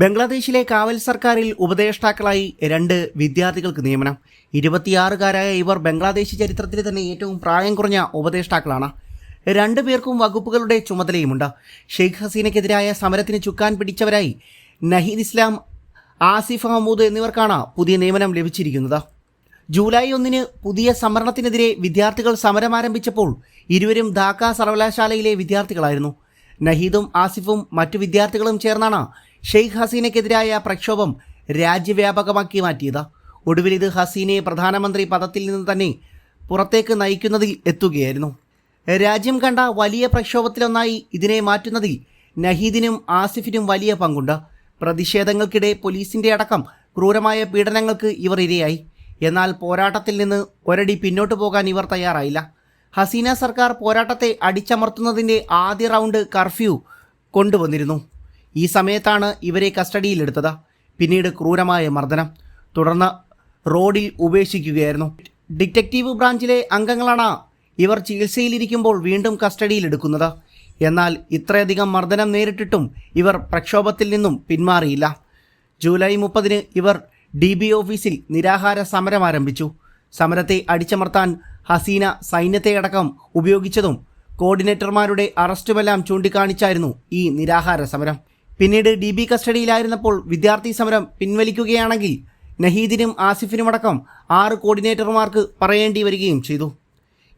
ബംഗ്ലാദേശിലെ കാവൽ സർക്കാരിൽ ഉപദേഷ്ടാക്കളായി രണ്ട് വിദ്യാർത്ഥികൾക്ക് നിയമനം. ഇരുപത്തിയാറുകാരായ ഇവർ ബംഗ്ലാദേശ് ചരിത്രത്തിൽ തന്നെ ഏറ്റവും പ്രായം കുറഞ്ഞ ഉപദേഷ്ടാക്കളാണ്. രണ്ടു പേർക്കും വകുപ്പുകളുടെ ചുമതലയുമുണ്ട്. ഷെയ്ഖ് ഹസീനയ്ക്കെതിരായ സമരത്തിന് ചുക്കാൻ പിടിച്ചവരായി നഹീദ് ഇസ്ലാം ആസിഫ് ഹമൂദ് എന്നിവർക്കാണ് പുതിയ നിയമനം ലഭിച്ചിരിക്കുന്നത്. ജൂലൈ ഒന്നിന് പുതിയ സംവരണത്തിനെതിരെ വിദ്യാർത്ഥികൾ സമരം ആരംഭിച്ചപ്പോൾ ഇരുവരും ധാക്ക സർവകലാശാലയിലെ വിദ്യാർത്ഥികളായിരുന്നു. നഹീദും ആസിഫും മറ്റു വിദ്യാർത്ഥികളും ചേർന്നാണ് ഷെയ്ഖ് ഹസീനയ്ക്കെതിരായ പ്രക്ഷോഭം രാജ്യവ്യാപകമാക്കി മാറ്റിയത്. ഒടുവിൽ ഇത് ഹസീനയെ പ്രധാനമന്ത്രി പദത്തിൽ നിന്ന് തന്നെ പുറത്തേക്ക് നയിക്കുന്നതിൽ എത്തുകയായിരുന്നു. രാജ്യം കണ്ട വലിയ പ്രക്ഷോഭത്തിലൊന്നായി ഇതിനെ മാറ്റുന്നതിൽ നഹീദിനും ആസിഫിനും വലിയ പങ്കുണ്ട്. പ്രതിഷേധങ്ങൾക്കിടെ പോലീസിന്റെ അടക്കം ക്രൂരമായ പീഡനങ്ങൾക്ക് ഇവർ ഇരയായി. എന്നാൽ പോരാട്ടത്തിൽ നിന്ന് ഒരടി പിന്നോട്ട് പോകാൻ ഇവർ തയ്യാറായില്ല. ഹസീന സർക്കാർ പോരാട്ടത്തെ അടിച്ചമർത്തുന്നതിന്റെ ആദ്യ റൗണ്ട് കർഫ്യൂ കൊണ്ടുവന്നിരുന്നു. ഈ സമയത്താണ് ഇവരെ കസ്റ്റഡിയിലെടുത്തത്. പിന്നീട് ക്രൂരമായ മർദ്ദനം. തുടർന്ന് റോഡിൽ ഉപേക്ഷിക്കുകയായിരുന്നു. ഡിറ്റക്റ്റീവ് ബ്രാഞ്ചിലെ അംഗങ്ങളാണ് ഇവർ ചികിത്സയിലിരിക്കുമ്പോൾ വീണ്ടും കസ്റ്റഡിയിലെടുക്കുന്നത്. എന്നാൽ ഇത്രയധികം മർദ്ദനം നേരിട്ടിട്ടും ഇവർ പ്രക്ഷോഭത്തിൽ നിന്നും പിന്മാറിയില്ല. ജൂലൈ മുപ്പതിന് ഇവർ ഡി ബി ഓഫീസിൽ നിരാഹാര സമരം ആരംഭിച്ചു. സമരത്തെ അടിച്ചമർത്താൻ ഹസീന സൈന്യത്തെ അടക്കം ഉപയോഗിച്ചതും കോർഡിനേറ്റർമാരുടെ അറസ്റ്റുമെല്ലാം ചൂണ്ടിക്കാണിച്ചായിരുന്നു ഈ നിരാഹാര സമരം. പിന്നീട് ഡി ബി കസ്റ്റഡിയിലായിരുന്നപ്പോൾ വിദ്യാർത്ഥി സമരം പിൻവലിക്കുകയാണെങ്കിൽ നഹീദിനും ആസിഫിനുമടക്കം ആറ് കോർഡിനേറ്റർമാർക്ക് പറയേണ്ടി വരികയും ചെയ്തു.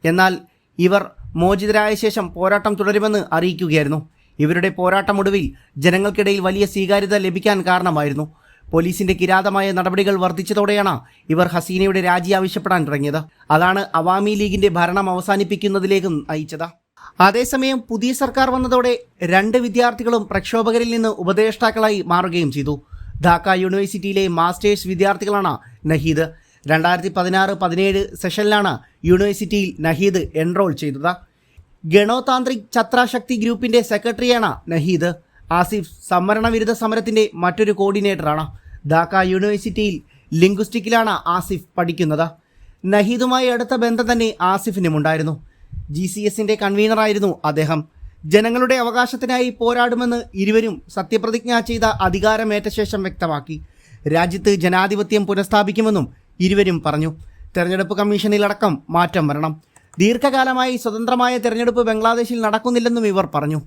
എന്നാൽ ഇവർ മോചിതരായ ശേഷം പോരാട്ടം തുടരുമെന്ന് അറിയിക്കുകയായിരുന്നു. ഇവരുടെ പോരാട്ടം പോരാട്ടമൊടുവിൽ ജനങ്ങൾക്കിടയിൽ വലിയ സ്വീകാര്യത ലഭിക്കാൻ കാരണമായിരുന്നു. പോലീസിന്റെ കിരാതമായ നടപടികൾ വർദ്ധിച്ചതോടെയാണ് ഇവർ ഹസീനയുടെ രാജി ആവശ്യപ്പെടാൻ തുടങ്ങിയത് അതാണ് അവാമി ലീഗിന്റെ ഭരണം അവസാനിപ്പിക്കുന്നതിലേക്കും നയിച്ചത്. അതേസമയം പുതിയ സർക്കാർ വന്നതോടെ രണ്ട് വിദ്യാർത്ഥികളും പ്രക്ഷോഭകരിൽ നിന്ന് ഉപദേഷ്ടാക്കളായി മാറുകയും ചെയ്തു. ധാക്ക യൂണിവേഴ്സിറ്റിയിലെ മാസ്റ്റേഴ്സ് വിദ്യാർത്ഥികളാണ് നഹീദ്. രണ്ടായിരത്തി പതിനാറ് പതിനേഴ് സെഷനിലാണ് യൂണിവേഴ്സിറ്റിയിൽ നഹീദ് എൻറോൾ ചെയ്തത്. ഗണോതാന്ത്രിക് ഛത്രാശക്തി ഗ്രൂപ്പിന്റെ സെക്രട്ടറിയാണ് നഹീദ്. ആസിഫ് സംവരണ വിരുദ്ധ സമരത്തിന്റെ മറ്റൊരു കോർഡിനേറ്ററാണ്. ധാക്ക യൂണിവേഴ്സിറ്റിയിൽ ലിംഗ്വിസ്റ്റിക്കിലാണ് ആസിഫ് പഠിക്കുന്നത്. നഹീദുമായി അടുത്ത ബന്ധം തന്നെ ആസിഫിനുമുണ്ടായിരുന്നു. ജി സി എസിന്റെ കൺവീനറായിരുന്നു അദ്ദേഹം. ജനങ്ങളുടെ അവകാശത്തിനായി പോരാടുമെന്ന് ഇരുവരും സത്യപ്രതിജ്ഞ ചെയ്ത അധികാരമേറ്റ ശേഷം വ്യക്തമാക്കി. രാജ്യത്ത് ജനാധിപത്യം പുനഃസ്ഥാപിക്കുമെന്നും ഇരുവരും പറഞ്ഞു. തെരഞ്ഞെടുപ്പ് കമ്മീഷനിലടക്കം മാറ്റം വരണം. ദീർഘകാലമായി സ്വതന്ത്രമായ തെരഞ്ഞെടുപ്പ് ബംഗ്ലാദേശിൽ നടക്കുന്നില്ലെന്നും ഇവർ പറഞ്ഞു.